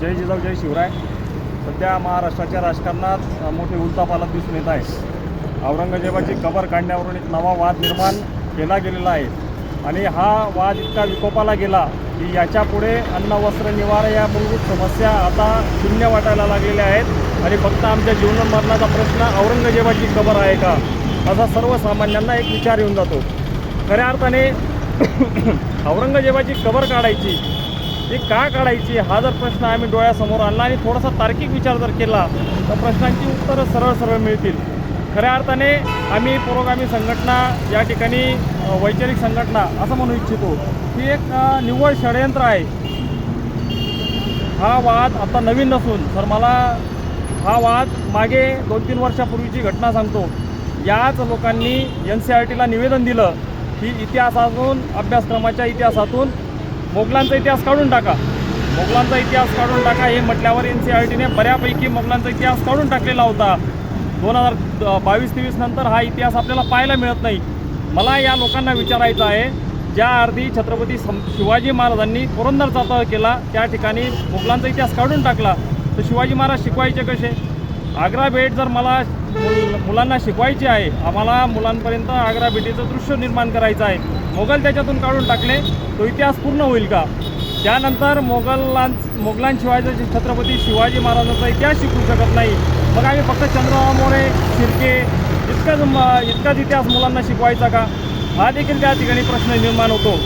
जय जिजाऊ जय शिवराय. सध्या महाराष्ट्राच्या राजकारणात मोठे उलथापालथ दिसून येत आहे औरंगजेबाची कबर काढण्यावरून एक नवा वाद निर्माण केला गेलेला आहे. आणि हा वाद इतका विकोपाला गेला की याच्यापुढे अन्न वस्त्र निवारा या मूलभूत समस्या आता शून्य वाटायला लागलेल्या आहेत. आणि फक्त आमच्या जीवन मरणाचा प्रश्न औरंगजेबाची कबर आहे का? असा सर्वसामान्यांना एक विचार येऊन जातो. खऱ्या अर्थाने औरंगजेबाची कबर काढायची ती का काढायची? हा जर प्रश्न आम्ही डोळ्यासमोर आणला आणि थोडासा तार्किक विचार जर केला तर प्रश्नांची उत्तरं सरळ सरळ मिळतील. खऱ्या अर्थाने आम्ही पुरोगामी संघटना या ठिकाणी वैचारिक संघटना असं म्हणू इच्छितो ही एक निव्वळ षडयंत्र आहे. हा वाद आता नवीन नसून तर मला हा वाद मागे दोन तीन वर्षापूर्वीची घटना सांगतो. याच लोकांनी एन सी आर टीला निवेदन दिलं की इतिहासातून अभ्यासक्रमाच्या इतिहासातून मोगलांचा इतिहास काढून टाका. मोगलांचा इतिहास काढून टाका हे म्हटल्यावर एन सी आर टीने बऱ्यापैकी मोगलांचा इतिहास काढून टाकलेला होता. दोन हजार बावीस तेवीस नंतर हा इतिहास आपल्याला पाहायला मिळत नाही. मला या लोकांना विचारायचं आहे ज्या अर्थी छत्रपती सं शिवाजी महाराजांनी पुरंदरचा तह केला त्या ठिकाणी मुघलांचा इतिहास काढून टाकला. तर शिवाजी महाराज शिकवायचे कसे? आग्रा भेट जर मला मुलांना शिकवायची आहे. आम्हाला मुलांपर्यंत आग्रा भेटीचं दृश्य निर्माण करायचं आहे. मोगल त्याच्यातून काढून टाकले तो इतिहास पूर्ण होईल का? त्यानंतर मोगलां मोगलांशिवाय जे छत्रपती शिवाजी महाराजांचा इतिहास शिकू शकत नाही. मग आम्ही फक्त चंद्रबाबा मोरे शिर्के इतकाच इतकाच इतिहास मुलांना शिकवायचा का? हा देखील त्या ठिकाणी प्रश्न निर्माण होतो.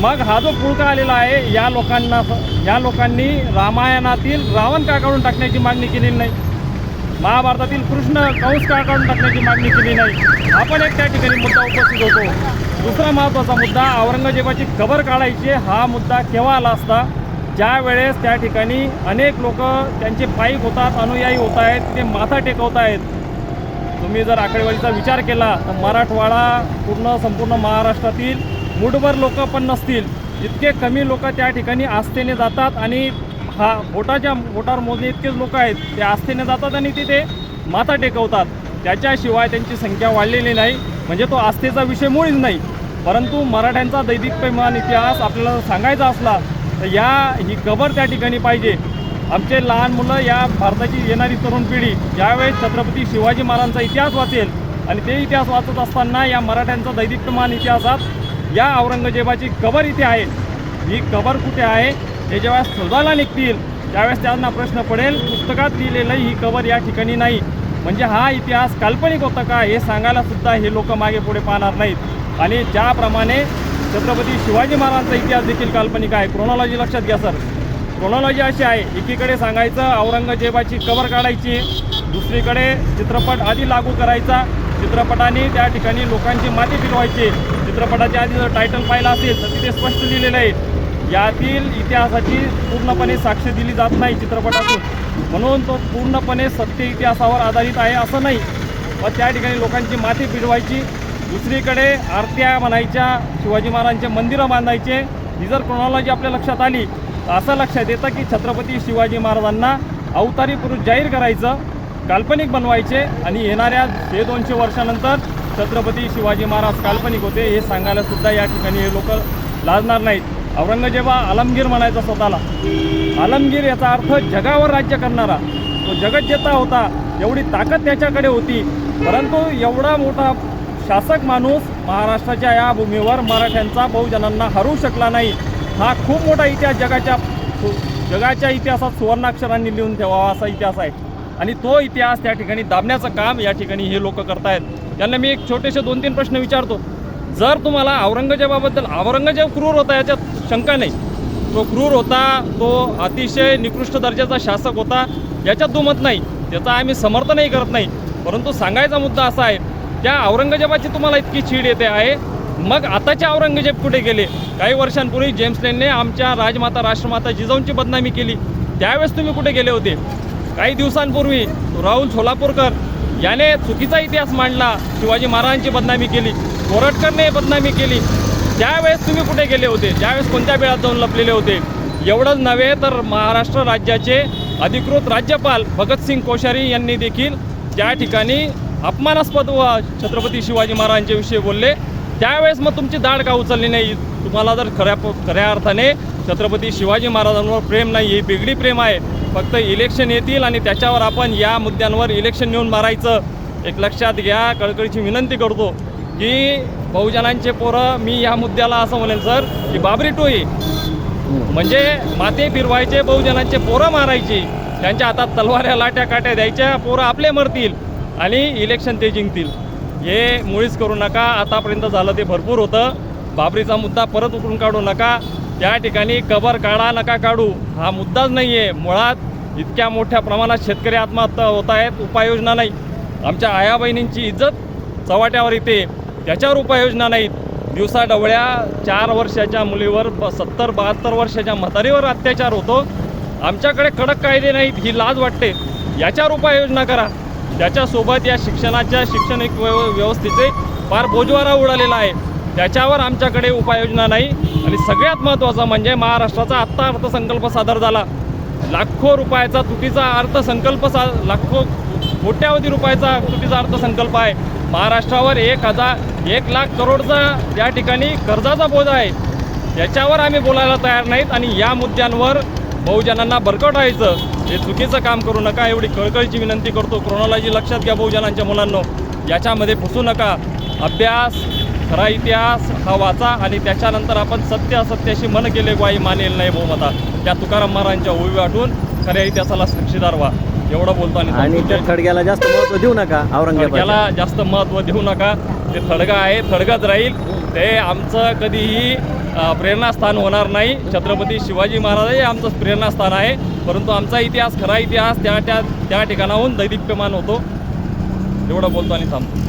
मग हा जो पुळका आलेला आहे या लोकांना या लोकांनी रामायणातील रावण का काढून टाकण्याची मागणी केलेली नाही? महाभारतातील कृष्ण कंस का काढून टाकण्याची मागणी केली नाही. आपण एक त्या ठिकाणी मुद्दा उपस्थित होतो. दुसरा महत्त्वाचा मुद्दा औरंगजेबाची कबर काढायची हा मुद्दा केव्हा आला असता? ज्या वेळेस त्या ठिकाणी अनेक लोक त्यांचे पायिक होतात अनुयायी होत आहेत ते माथा टेकवत आहेत. तुम्ही जर आकडेवारीचा विचार केला तर मराठवाडा पूर्ण संपूर्ण महाराष्ट्रातील मुठभर लोक पण नसतील. इतके कमी लोक त्या ठिकाणी आस्थेने जातात आणि हा बोटाच्या बोटावर मोजणे इतकेच लोक आहेत ते आस्थेने जातात आणि तिथे माथा टेकवतात. त्याच्याशिवाय त्यांची संख्या वाढलेली नाही. म्हणजे तो आस्थेचा विषय मुळीच नाही. परंतु मराठ्यांचा दैदिप्यमान इतिहास आपल्याला सांगायचा असला तर या ही कबर त्या ठिकाणी पाहिजे. आमचे लहान मुलं या भारताची येणारी तरुण पिढी ज्यावेळेस छत्रपती शिवाजी महाराजांचा इतिहास वाचेल आणि ते इतिहास वाचत असताना या मराठ्यांचा दैदिप्यमान इतिहासात या औरंगजेबाची कबर इथे आहे. ही कबर कुठे आहे? हे जेव्हा शोधायला निघतील त्यावेळेस त्यांना प्रश्न पडेल पुस्तकात लिहिलेलं ही कबर या ठिकाणी नाही. म्हणजे हा इतिहास काल्पनिक होता का हे सांगायला सुद्धा हे लोक मागे पुढे पाहणार नाहीत. आणि ज्याप्रमाणे छत्रपती शिवाजी महाराजांचा इतिहास देखील काल्पनिक आहे. क्रोनॉलॉजी लक्षात घ्या सर क्रोनॉलॉजी अशी आहे एकीकडे सांगायचं औरंगजेबाची कबर काढायची दुसरीकडे चित्रपट आधी लागू करायचा. चित्रपटाने त्या ठिकाणी लोकांची माती फिरवायची. चित्रपटाच्या आधी जर टायटल पाहिलं असेल तर तिथे स्पष्ट लिहिलेलं आहे यातील इतिहासाची पूर्णपणे साक्ष दिली जात नाही चित्रपटातून. म्हणून तो पूर्णपणे सत्य इतिहासावर आधारित आहे असं नाही. व त्या ठिकाणी लोकांची माती पिडवायची दुसरीकडे आरत्या म्हणायच्या शिवाजी महाराजांचे मंदिरं बांधायचे ही जर क्रोनॉलॉजी आपल्या लक्षात आली तर असं लक्षात येतं की छत्रपती शिवाजी महाराजांना अवतारी पुरुष जाहीर करायचं काल्पनिक बनवायचे आणि येणाऱ्या हे दोनशे वर्षानंतर छत्रपती शिवाजी महाराज काल्पनिक होते हे सांगायला सुद्धा या ठिकाणी हे लोक लाजणार नाहीत. औरंगजेबा आलमगीर म्हणायचा स्वतःला. आलमगीर याचा अर्थ जगावर राज्य करणारा. तो जगज्जेता होता एवढी ताकद त्याच्याकडे होती. परंतु एवढा मोठा शासक माणूस महाराष्ट्राच्या या भूमीवर मराठ्यांचा बहुजनांना हरवू शकला नाही. हा खूप मोठा इतिहास जगाच्या जगाच्या इतिहासात सुवर्णाक्षरांनी लिहून ठेवावा असा इतिहास आहे. आणि तो इतिहास त्या ठिकाणी दाबण्याचं काम या ठिकाणी हे लोक करतायत. त्यांना मी एक छोटेसे दोन तीन प्रश्न विचारतो. जर तुम्हाला औरंगजेबाबद्दल औरंगजेब क्रूर होता याच्यात शंका नाही. तो क्रूर होता तो अतिशय निकृष्ट दर्जाचा शासक होता याच्यात दुमत नाही. त्याचा आम्ही समर्थनही करत नाही. परंतु सांगायचा मुद्दा असा आहे त्या औरंगजेबाची तुम्हाला इतकी चीड येते आहे. मग आताचे औरंगजेब कुठे गेले? काही वर्षांपूर्वी जेम्स लेनने आमच्या राजमाता राष्ट्रमाता जिजाऊंची बदनामी केली. त्यावेळेस तुम्ही कुठे गेले होते? काही दिवसांपूर्वी राहुल सोलापूरकर याने चुकीचा इतिहास मांडला शिवाजी महाराजांची बदनामी केली. कोरटकरने बदनामी केली. त्यावेळेस तुम्ही कुठे गेले होते? त्यावेळेस कोणत्या वेळात जाऊन लपलेले होते? एवढंच नव्हे तर महाराष्ट्र राज्याचे अधिकृत राज्यपाल भगतसिंग कोश्यारी यांनी देखील ज्या ठिकाणी अपमानास्पद व छत्रपती शिवाजी महाराजांच्या विषयी बोलले त्यावेळेस मग तुमची दाढ का उचलली नाही? तुम्हाला जर खऱ्या खऱ्या अर्थाने छत्रपती शिवाजी महाराजांवर प्रेम नाही ही बिगडी प्रेम आहे. फक्त इलेक्शन येतील आणि त्याच्यावर आपण या मुद्द्यांवर इलेक्शन नेऊन मारायचं. एक लक्षात घ्या कळकळीची विनंती करतो. की बहुजनांचे पोरं मी या मुद्द्याला असं म्हणेन सर की बाबरी टोई म्हणजे माते फिरवायचे बहुजनांचे पोरं मारायची. त्यांच्या हातात तलवाऱ्या लाट्या काट्या द्यायच्या पोरं आपले मरतील आणि इलेक्शन ते जिंकतील. हे मुळीच करू नका. आतापर्यंत झालं ते भरपूर होतं. बाबरीचा मुद्दा परत उकरून काढू नका. त्या ठिकाणी कबर काढा नका काढू. हा मुद्दाच नाही आहे मुळात इतक्या मोठ्या प्रमाणात शेतकरी आत्महत्या होत आहेत. उपाययोजना नाही. आमच्या आया बहिणींची इज्जत चव्हाट्यावर येते. त्याच्यावर उपाययोजना नाहीत. दिवसा डवळ्या चार वर्षाच्या मुलीवर ब सत्तर बहात्तर वर्षाच्या म्हातारीवर अत्याचार होतो. आमच्याकडे कडक कायदे नाहीत ही लाज वाटते. याच्यावर उपाययोजना करा. त्याच्यासोबत या शिक्षणाच्या शैक्षणिक व्यव व्यवस्थेचे फार बोजवारा उडालेला आहे. त्याच्यावर आमच्याकडे उपाययोजना नाही. आणि सगळ्यात महत्त्वाचं म्हणजे महाराष्ट्राचा आत्ता अर्थसंकल्प सादर झाला. लाखो रुपयाचा तुटीचा अर्थसंकल्प सा लाखो कोट्यावधी रुपयाचा तुटीचा अर्थसंकल्प आहे. महाराष्ट्रावर एक हजार एक लाख करोडचा या ठिकाणी कर्जाचा बोजा आहे. याच्यावर आम्ही बोलायला तयार नाहीत आणि या मुद्द्यांवर बहुजनांना बरकटायचं हे चुकीचं काम करू नका एवढी कळकळीची विनंती करतो. क्रोनॉलॉजी लक्षात घ्या बहुजनांच्या मुलांनो. याच्यामध्ये फसू नका. अभ्यास खरा इतिहास हा वाचा आणि त्याच्यानंतर आपण सत्य असत्याशी मन केले ग्वाही मानेल नाही बहुमता. त्या तुकाराम महाराजांच्या ओवी वाटून खऱ्या इतिहासाला साक्षीदार व्हा. एवढं बोलतो आणि. त्या खडग्याला जास्त महत्त्व देऊ नका औरंगाबाद थडग्याला जास्त महत्त्व देऊ नका. ते थडगा आहे थडगच राहील. ते आमचं कधीही अ, प्रेरणास्थान होणार नाही. छत्रपती शिवाजी महाराज हे आमचं प्रेरणास्थान आहे. परंतु आमचा इतिहास खरा इतिहास त्या त्या त्या ठिकाणाहून दैदिप्यमान होतो. एवढं बोलतो आणि थांबतो.